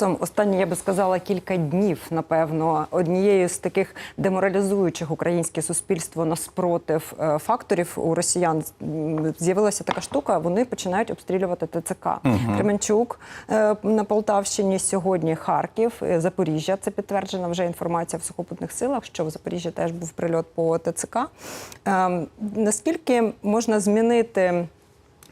часом, останні, я би сказала, кілька днів, напевно, однією з таких деморалізуючих українське суспільство наспротив е, факторів у росіян з'явилася така штука. Вони починають обстрілювати ТЦК. Кременчук е, на Полтавщині сьогодні Харків, е, Запоріжжя. Це підтверджена вже інформація в сухопутних силах, що в Запоріжжі теж був прильот по ТЦК. Ем, Наскільки можна змінити?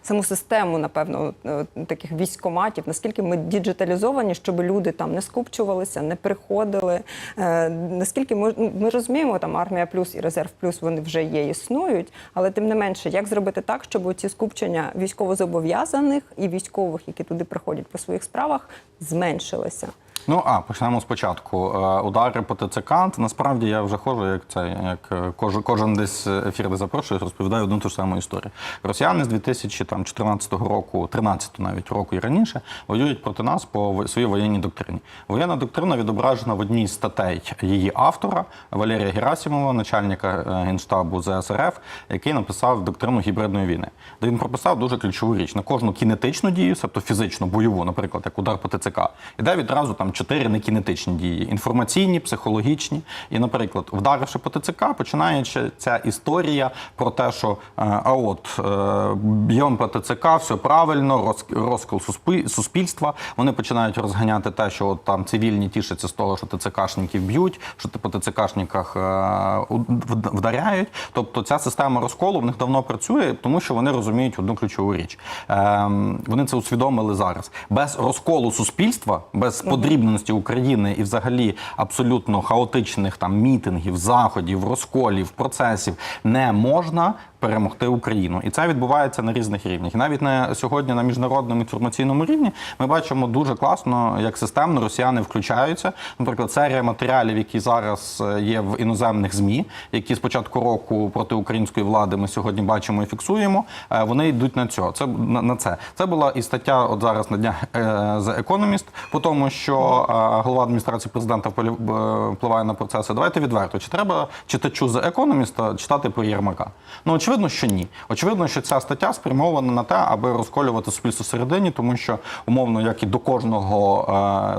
Саму систему, напевно, е, таких військоматів, наскільки ми діджиталізовані, щоб люди там не скупчувалися, не приходили. Е, Наскільки ми, ну, ми розуміємо, там армія плюс і резерв плюс вони вже є, існують, але тим не менше, як зробити так, щоб ці скупчення військовозобов'язаних і військових, які туди приходять по своїх справах, зменшилися? Ну а почнемо спочатку. Е, Удари по ТЦК. Насправді я вже ходжу, як це як е, кожен, кожен десь ефір, де запрошую, розповідаю одну ту ж саму історію. Росіяни з 2014 року, 13 навіть року і раніше, воюють проти нас по своїй воєнній доктрині. Воєнна доктрина відображена в одній з статей її автора Валерія Герасимова, начальника е, генштабу ЗСРФ, який написав доктрину гібридної війни, де він прописав дуже ключову річ на кожну кінетичну дію, тобто фізичну бойову, наприклад, як удар по ТЦК, іде відразу там чотири некінетичні дії: інформаційні, психологічні. І, наприклад, вдаривши по ТЦК, починається ця історія про те, що е, а от е, б'ємо по ТЦК, все правильно, розкол суспільства. Вони починають розганяти те, що от там цивільні тішаться з того, що ТЦКшників б'ють, що по ТЦКшниках е, вдаряють. Тобто ця система розколу в них давно працює, тому що вони розуміють одну ключову річ. Ем, вони це усвідомили зараз. Без розколу суспільства, без подрібності України і взагалі абсолютно хаотичних там мітингів, заходів, розколів, процесів не можна перемогти Україну. І це відбувається на різних рівнях. І навіть на сьогодні на міжнародному інформаційному рівні ми бачимо дуже класно, як системно росіяни включаються. Наприклад, серія матеріалів, які зараз е, є в іноземних змі, які з початку року проти української влади ми сьогодні бачимо і фіксуємо. е, Вони йдуть на цього. Це на, це. Це була і стаття от зараз на днях е, The Economist, по тому, що е, голова адміністрації президента вплив- е, впливає на процеси. Давайте відверто. Чи треба читачу The Economist читати про Єрмака? Ну очевидно, що ні. Очевидно, що ця стаття спрямована на те, аби розколювати суспільство всередині, тому що умовно, як і до кожного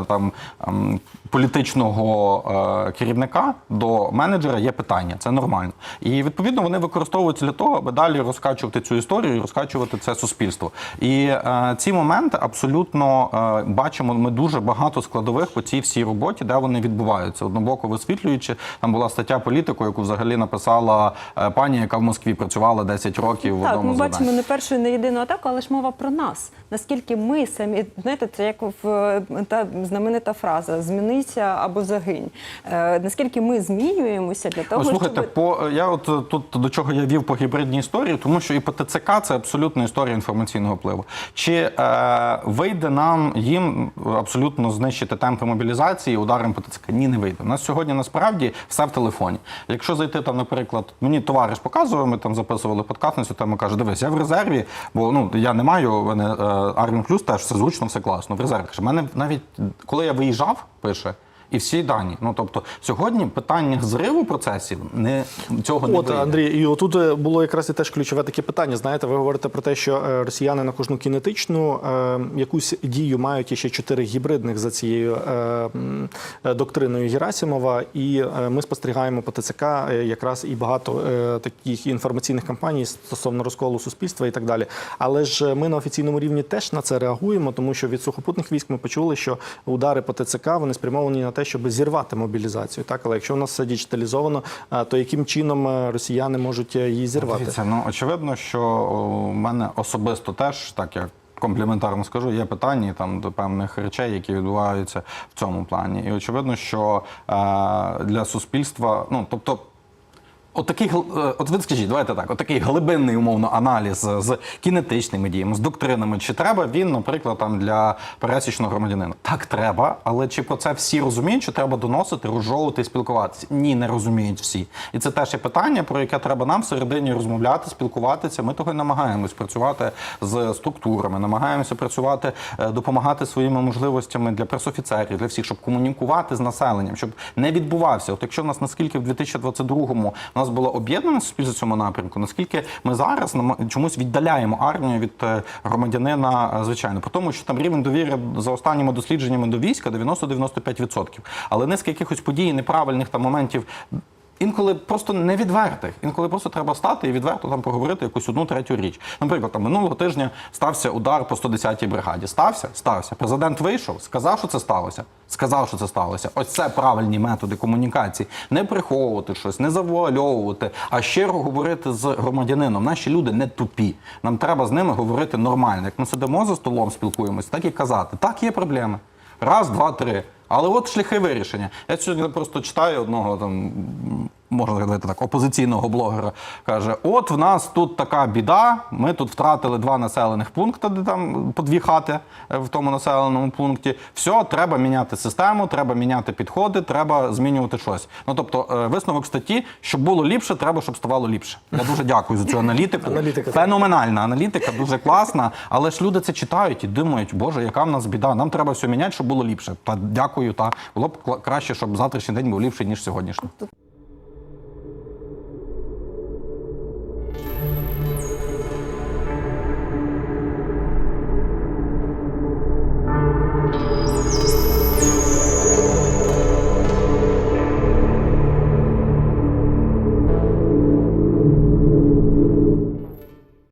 е, там ем, політичного е, керівника до менеджера є питання. Це нормально. І відповідно вони використовуються для того, аби далі розкачувати цю історію і розкачувати це суспільство. І е, ці моменти абсолютно бачимо. Ми дуже багато складових по цій всій роботі, де вони відбуваються. Однобоко висвітлюючи, там була стаття політику, яку взагалі написала пані, яка в Москві працювала 10 років в Так, одному ми бачимо не першу і не єдину атаку, але ж мова про нас. Наскільки ми самі знаєте, це як в е, та знаменита фраза змінися або загинь. Е, наскільки ми змінюємося для того, Ось, слухайте, щоб по я от е, тут до чого я вів по гібридній історії, тому що і по ТЦК це абсолютно історія інформаційного впливу. Чи е, вийде нам їм абсолютно знищити темпи мобілізації ударом по ТЦК? Ні, не вийде. У нас сьогодні насправді все в телефоні. Якщо зайти там, наприклад, мені товариш показував, ми там записували подкаст на цю тему, каже, дивись, я в резерві, бо ну я не маю в мене е, Армін Плюс теж все звучно, все класно. В резерві каже, мене навіть коли я виїжджав, пише. І всі дані. Ну тобто сьогодні питання зриву процесів не цього не От. Андрій, і отут е, було якраз і теж ключове таке питання. Знаєте, ви говорите про те, що е, росіяни на кожну кінетичну е, якусь дію мають ще чотири гібридних за цією е, доктриною Герасимова. І е, ми спостерігаємо по ТЦК якраз і багато е, таких інформаційних кампаній стосовно розколу суспільства і так далі. Але ж ми на офіційному рівні теж на це реагуємо, тому що від сухопутних військ ми почули, що удари по ТЦК вони спрямовані на те, щоб зірвати мобілізацію. Так, але якщо у нас все діджиталізовано, е, то яким чином е, росіяни можуть е, її зірвати? Дивіться, ну очевидно, що у мене особисто теж так як. Компліментарно скажу, є питання там до певних речей, які відбуваються в цьому плані. І очевидно, що е, для суспільства, ну тобто, Отакий, гл- е, от ви скажіть, давайте так, отакий глибинний умовно аналіз з кінетичними діями, з доктринами. Чи треба він, наприклад, там для пересічного громадянина? Так, треба, але чи про це всі розуміють, що треба доносити, розжовувати спілкуватися? Ні, не розуміють всі. І це теж є питання, про яке треба нам всередині розмовляти, спілкуватися. Ми того й намагаємось працювати з структурами, намагаємося працювати, е, допомагати своїми можливостями для пресофіцерів, для всіх, щоб комунікувати з населенням, щоб не відбувався. От якщо в нас наскільки в 2022-му в нас було об'єднане суспільство в цьому напрямку, наскільки ми зараз чомусь віддаляємо армію від е, громадянина е, звичайно. По тому, що там рівень довіри за останніми дослідженнями до війська 90-95%. Але низка якихось подій, неправильних там моментів. Інколи просто невідвертих. Інколи просто треба стати і відверто там поговорити якусь одну третю річ. Наприклад, там минулого тижня стався удар по 110-й бригаді. Стався? Стався. Президент вийшов, сказав, що це сталося. Сказав, що це сталося. Ось це правильні методи комунікації. Не приховувати щось, не завуальовувати, а щиро говорити з громадянином. Наші люди не тупі. Нам треба з ними говорити нормально. Як ми сидимо за столом, спілкуємося, так і казати. Так, є проблеми. Раз, два, три. Але от шляхи вирішення. Я сьогодні просто читаю одного там. Можна сказати так, опозиційного блогера каже: от в нас тут така біда. Ми тут втратили два населених пункти, де там по дві хати е, в тому населеному пункті. Все, треба міняти систему, треба міняти підходи, треба змінювати щось. Ну тобто, е, висновок статті, щоб було ліпше, треба, щоб ставало ліпше. Я дуже дякую за цю аналітику. Аналітика. Феноменальна аналітика, дуже класна. Але ж люди це читають і думають, боже, яка в нас біда. Нам треба все міняти, щоб було ліпше. Та дякую. Та було б кла- краще, щоб завтрашній день був ліпший ніж сьогоднішній.